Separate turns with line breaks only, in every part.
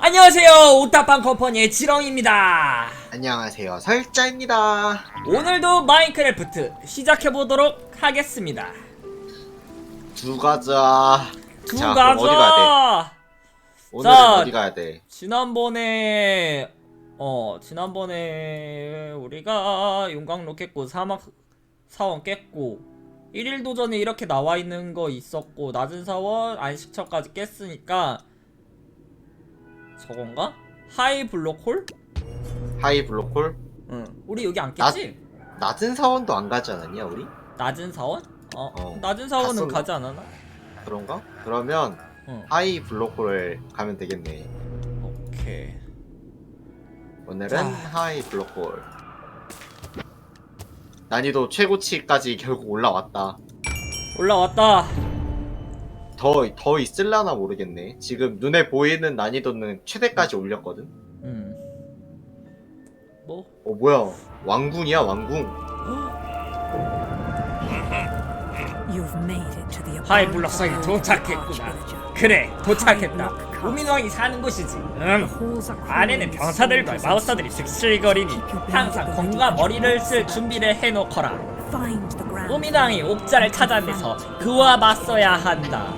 안녕하세요 오타빵 컴퍼니의 지렁입니다.
안녕하세요 설자입니다.
오늘도 마인크래프트 시작해보도록 하겠습니다.
두 가자.
두
자, 그럼 어디 가야
가자
오늘은
자.
어디 가야 돼?
지난번에 어 지난번에 우리가 용광로 깼고 사막 사원 깼고 1일 도전에 이렇게 나와 있는 거 있었고 낮은 사원 안식처까지 깼으니까 저건가? 하이 블록홀?
하이 블록홀?
응 우리 여기 안 깼지?
낮은 사원도 안 가지 않았냐 우리?
낮은 사원? 어,
어.
낮은 사원은
갔었나?
가지 않았나?
그런가? 그러면
응
하이 블록홀을 가면 되겠네
오케이
오늘은
자.
하이 블록홀 난이도 최고치까지 결국 올라왔다
올라왔다
더, 더 있을라나 모르겠네. 지금 눈에 보이는 난이도는 최대까지 올렸거든?
음. 뭐?
어 뭐야? 왕궁이야 왕궁.
하이 블록성에 도착했구나. 그래 도착했다. 우민왕이 사는 곳이지. 응 안에는 병사들과 마우스들이 슥슥거리니 항상 공과 머리를 쓸 준비를 해놓거라. 우민왕이 옥자를 찾아내서 그와 맞서야 한다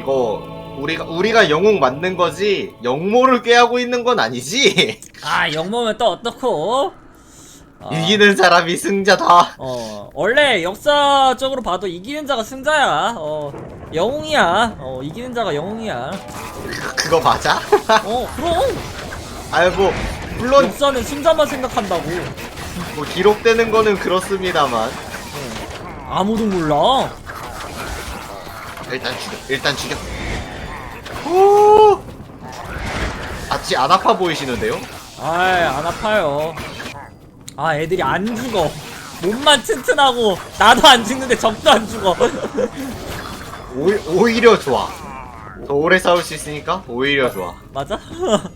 이거 우리가 우리가 영웅 맞는 거지 영모를 꾀하고 있는 건 아니지?
아 영모면 또 어떻고 아,
이기는 사람이 승자다.
어 원래 역사적으로 봐도 이기는 자가 승자야. 어 영웅이야. 어 이기는 자가 영웅이야.
그- 그거 맞아?
어 그럼.
아이 뭐 물론
역사는 승자만 생각한다고.
뭐 기록되는 거는 그렇습니다만.
아무도 몰라
일단 죽여. 일단 죽여. 오 아치 안 아파 보이시는데요?
아이 안 아파요. 아 애들이 안 죽어. 몸만 튼튼하고 나도 안 죽는데 적도 안 죽어.
오, 오히려 좋아. 더 오래 싸울 수 있으니까 오히려 좋아.
맞아?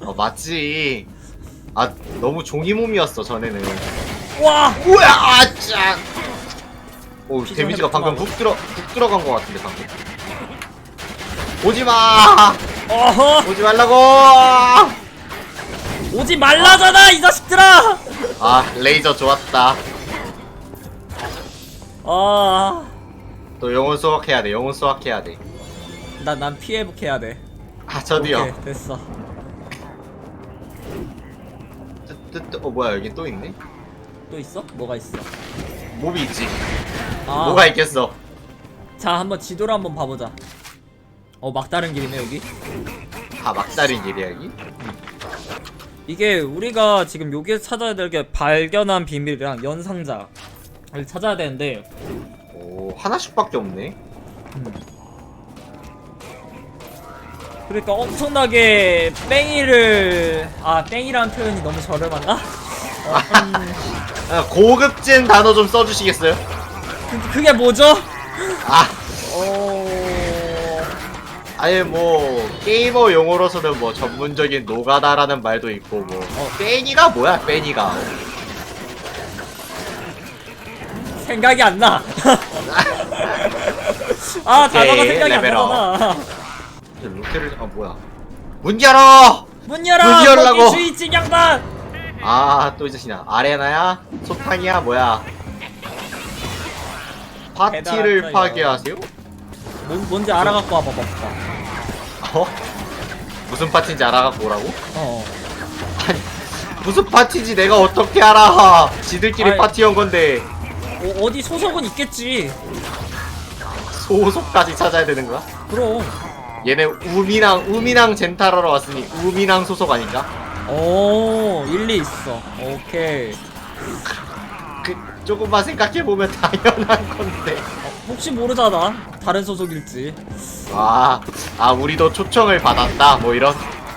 어 맞지. 아 너무 종이 몸이었어 전에는.
와!
뭐야 아짜! 오 데미지가 방금. 훅 들어 훅 들어간 것 같은데 방금 오지마.
어허.
오지 말라고.
오지 말라잖아 이 자식들아.
아 레이저 좋았다.
아나난
또 영혼 수확해야 돼 영혼 수확해야 돼아
난 피해 회복해야 돼.
저도요.
오케이, 됐어.
뜨뜨뜨 어 뭐야 여기 또 있네?
또 있어? 뭐가 있어?
몹이 있지.
아,
뭐가 있겠어?
자 한번 지도를 한번 봐보자 어 막다른 길이네 여기?
다 막다른 길이야 여기?
이게 우리가 지금 여기서 찾아야 될 게 발견한 비밀이랑 연상자를 찾아야 되는데.
오 하나씩밖에 없네.
그러니까 엄청나게 뺑이를 아 뺑이라는 표현이 너무 저렴한가? 어, 음,
아, 고급진 단어 좀 써주시겠어요?
그, 그게 뭐죠?
아.
어...
아예 뭐 게이머 용어로서는 뭐 전문적인 노가다라는 말도 있고 뭐 어, 빼니가 뭐야 빼니가
생각이 안 나. 아 단어가
오케이,
생각이 안
레벨업.
나잖아.
로테를 아 뭐야 문 열어
문 열어.
문 열라고.
거기 주의직 양반.
아 또 이 자식이나 아레나야 소탕이야 뭐야 파티를
대단하다,
파괴하세요?
뭔 뭔지 알아갖고 와봐 봐봐.
어? 무슨 파티인지 알아갖고 오라고?
어.
아니 무슨 파티지 내가 어떻게 알아 지들끼리
아이.
파티 한 건데
어 어디 소속은 있겠지.
소속까지 찾아야 되는 거야?
그럼.
얘네 우미랑 우미랑 젠탈하러 왔으니 우미랑 소속 아닌가?
오 일리 있어. 오케이.
그 조금만 생각해 보면 당연한 건데.
어, 혹시 모르잖아. 다른 소속일지.
아, 아 우리도 초청을 받았다. 뭐 이런.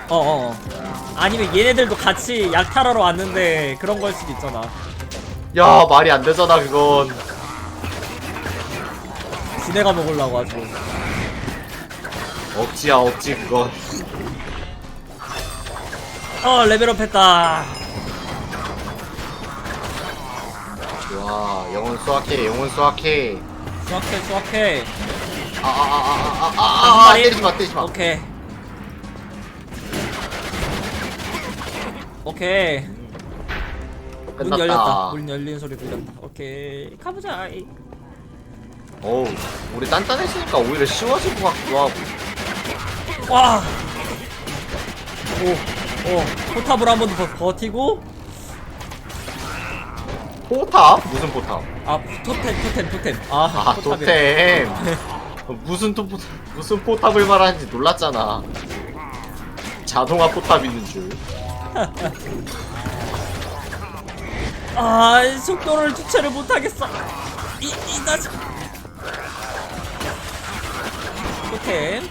어 어. 어. 아니면 얘네들도 같이 약탈하러 왔는데 그런 걸 수도 있잖아.
야 말이 안 되잖아 그건.
지네가 먹으려고 아주.
억지야 억지 그건.
어 레벨업 했다.
와 영혼 수확해 영혼 수확해.
수학해 수학해
아아아아아아. 때리지 마 때리지 마.
오케이. 오케이. 문. 열렸다. 문 열리는 소리 들렸다. 오케이. 가보자. 이.
어우 우리 단단했으니까 오히려 쉬워질 것 같기도 하고.
와. 오. 오. 포탑을 한 번 더 버티고.
포탑? 무슨 포탑?
아 토템 토템 토템. 아,
아. 어, 무슨 토 무슨 포탑을 말하는지 놀랐잖아. 자동화 포탑 있는 줄.
아 속도를 주체를 못하겠어. 이 이다지. 토템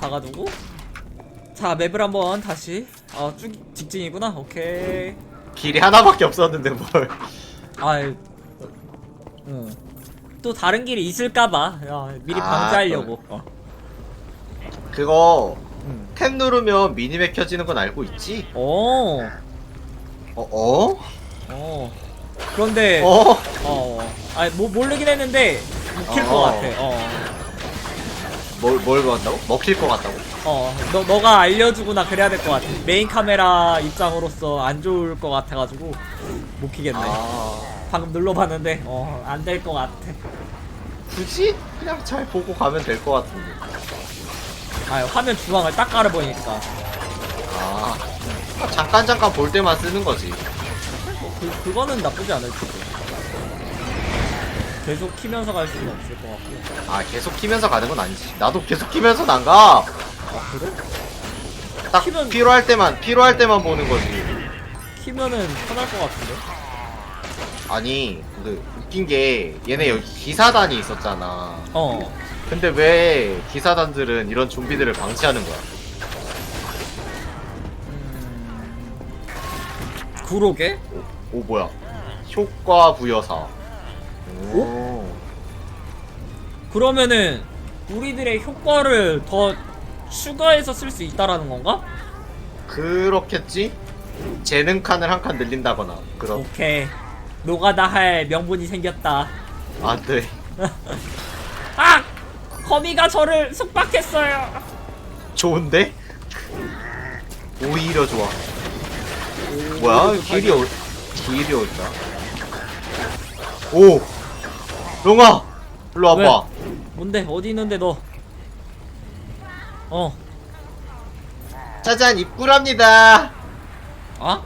박아두고. 자 맵을 한번 다시. 아쭉 직진이구나. 오케이.
길이 하나밖에 없었는데 뭘.
아이. 응. 또 다른 길이 있을까봐 야, 미리
아,
방지하려고. 어.
그거
응.
탭 누르면 미니맵 켜지는 건 알고 있지?
오.
어 어?
어. 그런데 어.
어?
어. 아니 뭐 모르긴 했는데
어.
것 같아. 어.
뭘, 뭘 같다고? 먹힐 것 같다고?
어. 너 너가 알려주거나 그래야 될 것 같아. 메인 카메라 입장으로서 안 좋을 것 같아가지고 못 키겠네.
아
방금 눌러봤는데 어 안 될 것 같아.
굳이 그냥 잘 보고 가면 될 것 같은데.
아 화면 중앙을 딱 깔아보니까
아 잠깐 잠깐 볼 때만 쓰는 거지.
뭐그 그거는 나쁘지 않을 수도. 계속 키면서 갈 수는 없을 것 같고.
아 계속 키면서 가는 건 아니지. 나도 계속 키면서 안 가.
아 그래?
딱
키면-
필요할 때만 필요할 때만 보는 거지.
키면은 편할 것 같은데.
아니 그 웃긴 게 얘네 여기 기사단이 있었잖아.
어.
근데 왜 기사단들은 이런 좀비들을 방치하는 거야?
그러게?
오, 오 뭐야? 효과 부여사. 오.
그러면은 우리들의 효과를 더 추가해서 쓸 수 있다라는 건가?
그렇겠지? 재능 칸을 한 칸 늘린다거나 그런
오케이. 노가다 할 명분이 생겼다.
안돼
아! 거미가 저를 속박했어요.
좋은데? 오히려 좋아 뭐야 길이 어 길이 어디다 오 롱아 일로 와봐
뭔데? 어디 있는데 너? 어.
짜잔 입구랍니다
아?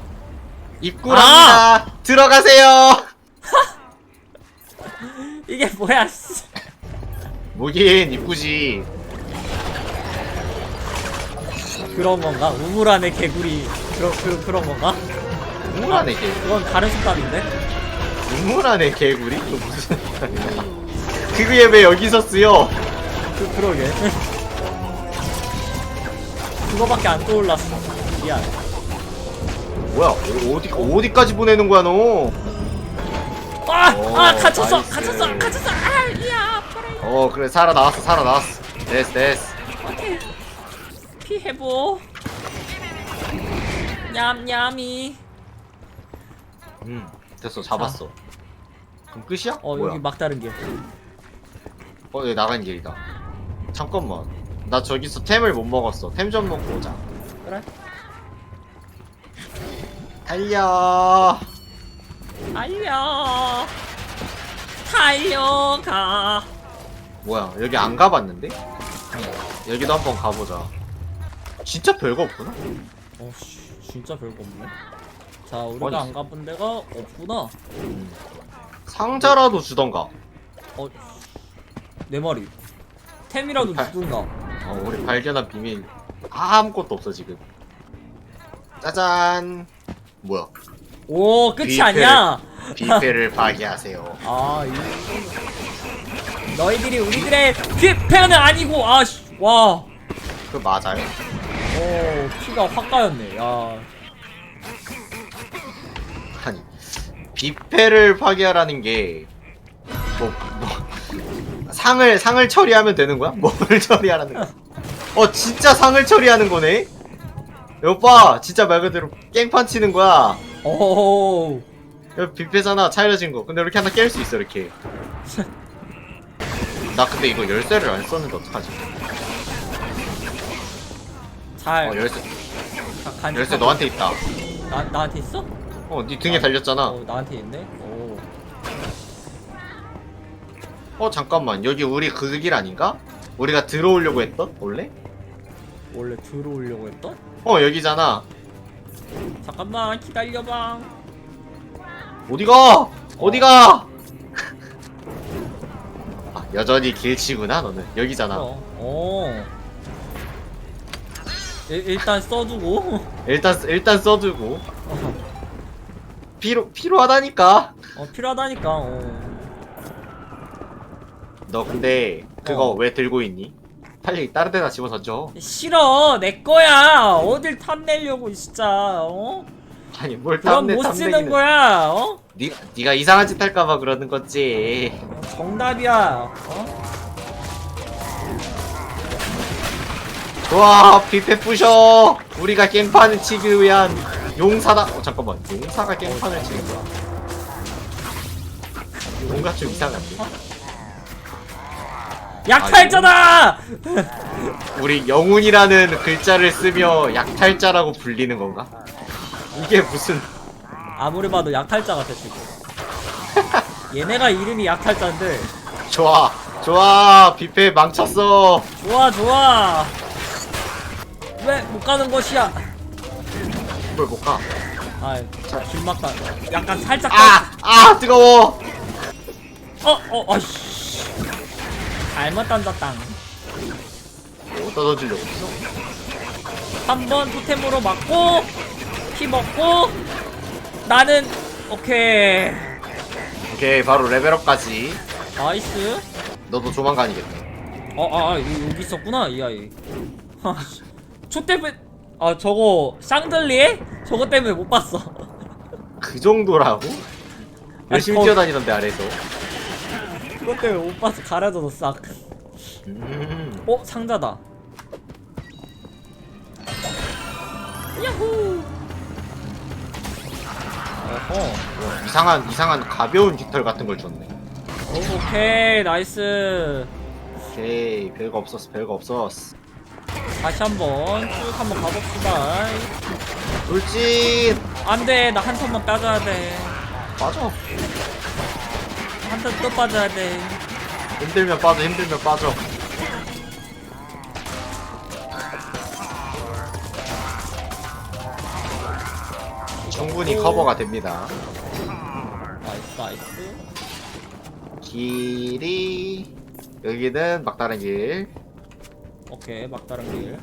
입구랍니다 들어가세요
이게 뭐야? 씨.
뭐긴 입구지
그런 건가? 우물 안에 개구리 그런 그, 그런 건가?
우물 안에 개구리
그건 다른 속담인데?
안에 개구리? 또 무슨 그게 왜 여기서 쓰여
그 그러게. 그거밖에 안 떠올랐어. 미안.
뭐야 어- 어디 어디까지 보내는 거야 너?
아!
오,
아! 갇혔어!
나이스.
갇혔어! 갇혔어! 아! 이야! 아파라.
어 그래 살아 나왔어 살아 나왔어 됐어 됐어.
피해보. 냠냠이.
음 됐어 잡았어 그럼 끝이야?
어
뭐야?
여기 막다른 길.
어 여기 나간 길이다 잠깐만 나 저기서 템을 못 먹었어 템 좀 먹고 오자
그래?
달려
달려. 달려가.
뭐야 여기 안 가봤는데? 여기도 한번 가보자 진짜 별거 없구나
어 씨 진짜 별거 없네. 자 우리가
아니.
안 가본 데가 없구나.
상자라도 주던가
어. 내 말이. 템이라도
팔-
주든가.
어 우리 발견한 비밀 아무것도 없어 지금 짜잔 뭐야
오 끝이
뷔페를-
아니야.
뷔페를 파괴하세요
아 이. 너희들이 우리들의 뷔페는 아니고 아 씨 와.
그 맞아요?
오 피가 확 까였네. 야.
뷔페를 파괴하라는 게 뭐, 뭐 상을 상을 처리하면 되는 거야? 뭐를 처리하라는 거야? 어 진짜 상을 처리하는 거네? 오빠 진짜 말 그대로 깽판 치는 거야
오.
여기 뷔페잖아 차려진 거 근데 이렇게 하나 깰 수 있어 이렇게 나 근데 이거 열쇠를 안 썼는데 어떡하지?
잘
어 열쇠. 열쇠 너한테 있다.
나 나한테 있어?
어네 등에 달렸잖아.
어 나한테 있네. 오.
어 잠깐만 여기 우리 그 길 아닌가? 우리가 들어오려고 했던 원래?
원래 들어오려고 했던?
어 여기잖아.
잠깐만 기다려봐.
어디가? 어디가? 아, 여전히 길치구나 너는 여기잖아.
어. 어. 일, 일단 써두고.
일단 일단 써두고
어,
필요 필요하다니까.
어 필요하다니까. 어.
너 근데 그거
어.
왜 들고 있니? 빨리 다른 데다 집어 던져.
싫어 내 거야. 어딜 탐내려고 진짜. 어?
아니 뭘
그럼
탐내
못 쓰는
탐내기는.
거야. 어?
니 네가 이상한 짓 할까봐 그러는 거지.
어, 정답이야. 어?
좋아 뷔페 부셔. 우리가 깽판을 치기 위한 용사다. 어 잠깐만 용사가 깽판을 치는 거야. 뭔가 좀 이상한데.
약탈자다.
우리 영웅이라는 글자를 쓰며 약탈자라고 불리는 건가? 이게 무슨
아무리 봐도 약탈자 같아 지금. 얘네가 이름이 약탈자인데.
좋아 좋아 뷔페 망쳤어
좋아 좋아. 왜 못 가는 것이야?
뭘 못가
아, 길 막다. 약간 살짝.
아! 아 뜨거워
어, 어, 아씨. 잘못 던졌다.
뭐 떨어지려고 했어?
한 번 토템으로 맞고, 피 먹고, 나는, 오케이.
오케이 바로 레벨업까지
나이스.
너도 조만간이겠다
어, 아, 아, 여기 있었구나, 이 아이. 하, 씨. 초 때문에, 아, 저거, 샹들리에? 저거 때문에 못 봤어.
그 정도라고? 열심히
거-
뛰어다니던데 아래에서
그것 때문에 못 봤어. 가려져서 싹.
음
어, 상자다. 야호! 어허.
뭐, 이상한 이상한 가벼운 깃털 같은 걸 줬네
오, 오케이, 나이스.
오케이 별거 없었어 별거 없었어
다시 한번 쭉 한번 가봅시다.
돌진
안돼, 나 한 턴만 빠져야 돼.
빠져
한턴또 빠져야 돼.
힘들면 빠져 힘들면 빠져 충분히 커버가 됩니다
나이스, 나이스.
길이 여기는 막다른 길
오케이, 막다른 길.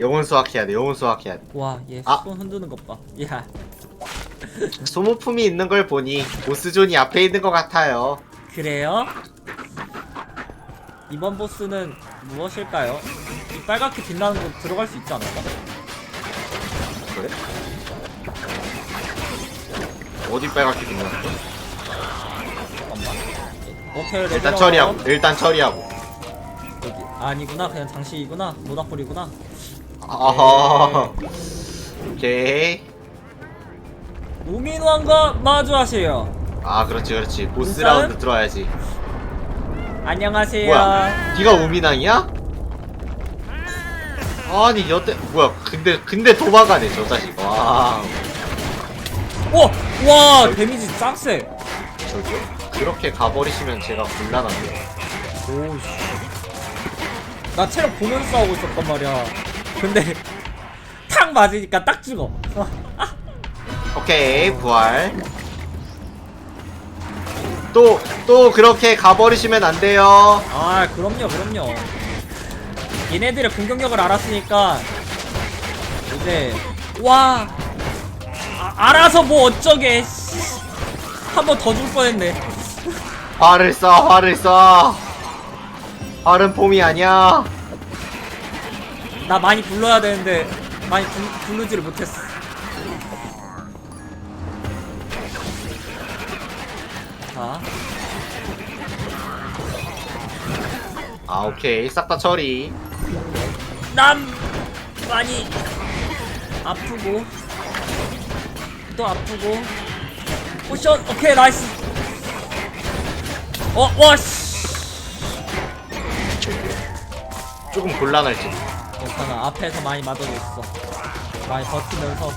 영혼 수확해야 돼 영혼 수확해야 돼
와, 얘
아.
손 흔드는 것 봐. 야,
소모품이 있는 걸 보니 보스존이 앞에 있는 것 같아요
그래요? 이번 보스는 무엇일까요? 이 빨갛게 빛나는 곳 들어갈 수 있지 않을까?
그래? 어디 빨갛게 빛나는 거야?
잠깐만. 오케이,
일단
레벨업.
처리하고 일단 처리하고
아니구나, 그냥 장식이구나, 모닥불이구나.
아하 오케이
우민왕과 마주하세요.
아 그렇지 그렇지 보스
우선?
라운드 들어와야지
안녕하세요.
뭐야 네가 우민왕이야? 아니 여태 뭐야 근데 근데 도망가네 저 자식 와
와, 와, 데미지 짱세.
저기요? 그렇게 가버리시면 제가 곤란한데
오씨. 나 체력 보면서 싸우고 있었단 말이야. 근데 탁 맞으니까 딱 죽어.
오케이 부활 또 또 그렇게 가버리시면 안 돼요
아, 그럼요, 그럼요. 얘네들의 공격력을 알았으니까 이제 와 아, 알아서 뭐 어쩌게 한 번 더 줄 뻔했네.
화를 쏴 화를 쏴 화는 폼이 아니야.
나 많이 불러야 되는데 많이 불, 부르지를 못했어. 자,
아 오케이. 싹 다 처리.
남! 많이 아프고. 또 아프고. 포션! 오케이 나이스. 어 와씨
조금 곤란할지.
괜찮아 앞에서 많이 맞아도 있어 많이 버티면서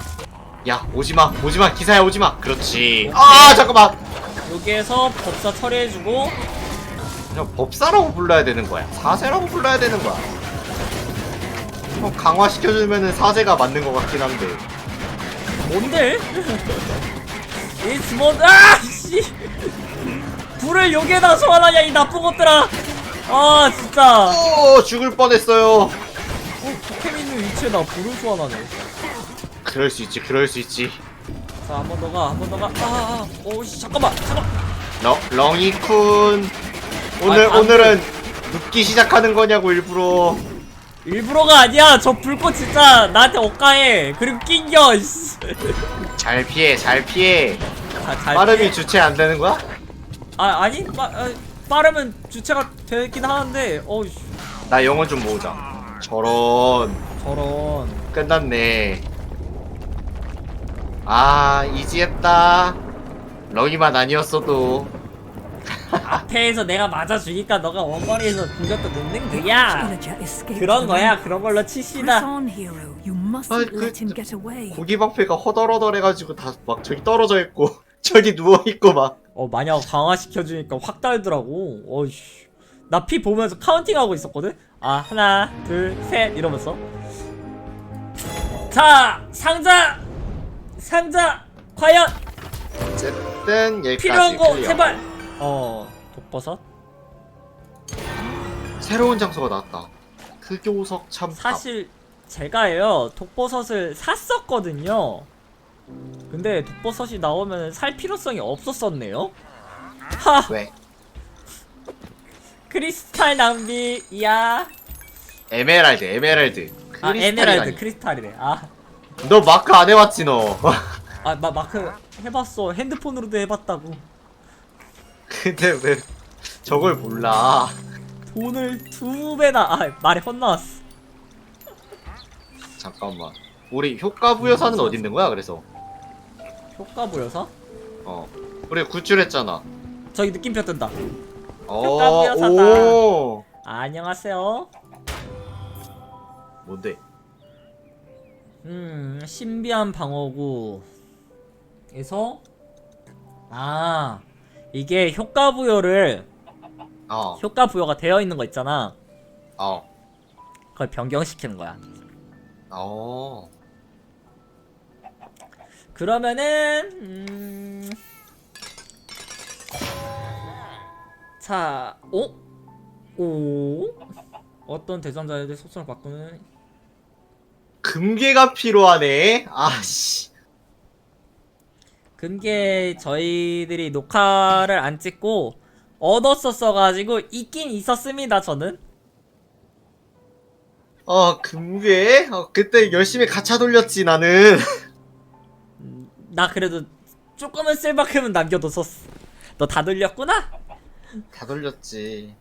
야 오지마 오지마 기사야 오지마. 그렇지. 아 잠깐만.
여기에서 법사 처리해주고
그냥 법사라고 불러야 되는 거야. 사세라고 불러야 되는 거야. 형 강화시켜주면은 사세가 맞는 것 같긴 한데.
뭔데? It's 뭔 아씨 불을 여기에다 소환하냐 이 나쁜 것들아 아 진짜
오 죽을 뻔했어요.
어, 포켓 있는 위치에다 불을 소환하네
그럴 수 있지 그럴 수 있지.
자 한 번 더 가 한 번 더가 아아 오씨 잠깐만 잠깐
러, 렁이쿤 오늘
아, 안
오늘은 눕기 시작하는 거냐고 일부러.
일부러가 아니야 저 불꽃 진짜 나한테 억가해 그리고 낑겨 씨.
잘 피해 잘 피해.
자, 잘
빠름이
피해.
주체 안 되는 거야?
아 아니 빠, 아, 빠르면 주체가 되긴 하는데 어이씨.
나 영혼 좀 모으자. 저런.
저런.
끝났네. 아 이지했다. 렁이만 아니었어도.
앞에서 내가 맞아주니까 너가 원거리에서 공격도 넣는 거야.
그런
거야. 그런 걸로 칩시다.
아,
아, 그- 고기 방패가 허덜허덜해가지고 다 막 저기 떨어져 있고 저기 누워 있고 막.
어 마냥 강화시켜주니까 확 달더라고. 어이씨. 나 피 보면서 카운팅하고 있었거든? 아 하나 둘 셋 이러면서. 자 상자! 상자! 과연!
어쨌든 여기까지
필요한 거
클리어.
제발! 어 독버섯?
새로운 장소가 나왔다. 흑요석 참탑.
사실 제가요 독버섯을 샀었거든요 근데 독버섯이 나오면 살 필요성이 없었었네요 하
왜?
크리스탈 낭비 이야
에메랄드 에메랄드.
아. 에메랄드 크리스탈이래 아
너 마크 안 해봤지 너.
아, 마, 마크 해봤어. 핸드폰으로도 해봤다고.
근데 왜 저걸 몰라?
돈을 두 배나, 아, 말이 헛나왔어.
잠깐만. 우리 효과 부여사는 어디 있는 거야? 그래서
효과 보여서?
어 우리 구출했잖아.
저기 느낌표 뜬다.
어,
부여사다.
오.
아, 안녕하세요.
뭔데?
음, 신비한 방어구. 에서, 아, 이게 효과 부여를,
어,
효과 부여가 되어 있는 거 있잖아.
어,
그걸 변경시키는 거야.
어.
그러면은 음... 자, 오? 오? 어떤 대해 속성을 바꾸는
금괴가 필요하네. 아씨.
금게 저희들이 녹화를 안 찍고 얻었었어가지고 있긴 있었습니다 저는
어, 금괴? 어, 그때 열심히 가차 돌렸지 나는.
나 그래도 조금은 쓸 만큼은 남겨뒀었어. 너 다 돌렸구나?
다 돌렸지.